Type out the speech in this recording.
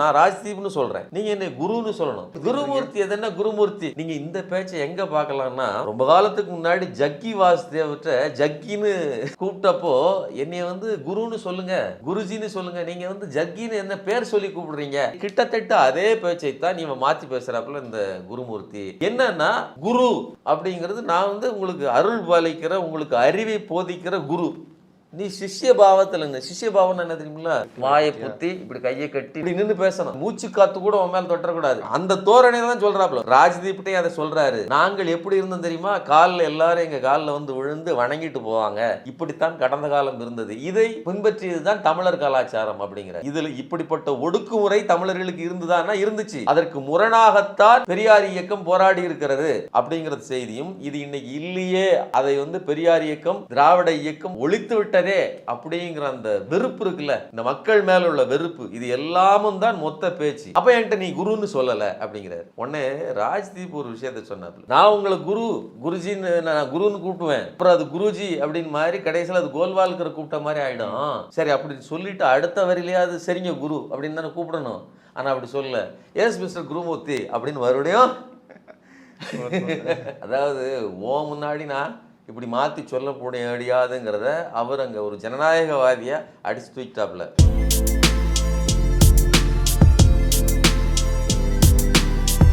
நான் ராஜ்தீப்னு சொல்றேன். நீங்க என்ன குருன்னு சொல்லணும். குருமூர்த்தி என்ன குருமூர்த்தி. நீங்க இந்த பேச்சை எங்க பார்க்கலாம்னா ரொம்ப காலத்துக்கு முன்னாடி ஜக்கி வாசுதேவற்ற ஜக்கின்னு கூப்பிட்டப்போ என்னைய வந்து குருன்னு சொல்லுங்க குருஜின்னு சொல்லுங்க. நீங்க வந்து ஜக்கின்னு என்ன பேர் சொல்லி கூப்பிடுறீங்க? கிட்டத்தட்ட அதே பேச்சை தான் நீங்க மாத்தி பேசுறாப்புல இந்த குருமூர்த்தி. என்னன்னா குரு அப்படிங்கிறது நான் வந்து உங்களுக்கு அருள் பாலிக்கிற உங்களுக்கு அறிவை போதிக்கிற குரு. நீ சிஷ்ய பாவத்துலங்க இருந்து. சிஷ்ய பாவம் என்ன தெரியுமில்ல? வாயை புத்தி இப்படி கையை கட்டி இப்படி நின்னு பேசணும். மூச்சு காத்து கூட உன் மேல தொட்டக்கூடாது அந்த தோரணையில தான் சொல்றாப்ல. ராஜ்தீப்டே அதை சொல்றாரு. நாங்கள் எப்படி இருந்தோம் தெரியுமா? காலில் எல்லாரும் எங்க காலில் வந்து விழுந்து வணங்கிட்டு போவாங்க. இப்படித்தான் கடந்த காலம் இருந்தது. இதை பின்பற்றியதுதான் தமிழர் கலாச்சாரம் அப்படிங்கிற. இதுல இப்படிப்பட்ட ஒடுக்குமுறை தமிழர்களுக்கு இருந்துதான்னா இருந்துச்சு. அதற்கு முரணாகத்தான் பெரியார் இயக்கம் போராடி இருக்கிறது அப்படிங்கிற செய்தியும் இது இன்னைக்கு இல்லையே. அதை வந்து பெரியார் இயக்கம் திராவிட இயக்கம் ஒழித்து விட்டதே அப்படிங்கிற அந்த வெறுப்பு இருக்குல்ல? இந்த மக்கள் மேல உள்ள வெறுப்பு இது எல்லாமும் தான் மொத்த பேச்சு. அப்ப என்கிட்ட நீ குருன்னு சொல்லல அப்படிங்கிறாரு. உடனே ராஜ்தீப் ஒரு விஷயத்த சொன்னாப்புல. நான் உங்களை குரு குருஜின்னு நான் குருன்னு கூப்பிடுவேன். அப்புறம் அது குருஜி அப்படின்னு மாதிரி கடைசியில் அது கோல்வால்கிற கூப்பிட்ட மாதிரி ஆயிடும். சரி அப்படி சொல்லிட்டு அடுத்த வரியிலேயே அது சரிங்க குரு அப்படின்னு தானே கூப்பிடணும். ஆனா அப்படி சொல்லல. எஸ் மிஸ்டர் குருமூர்த்தி அப்படின்னு மறுபடியும் அதாவது ஓ முன்னாடி நான் இப்படி மாற்றி சொல்லக்கூடிய முடியாதுங்கிறத அவர் அங்கே ஒரு ஜனநாயகவாதியாக அடிச்சு தூக்கிட்டாப்புல.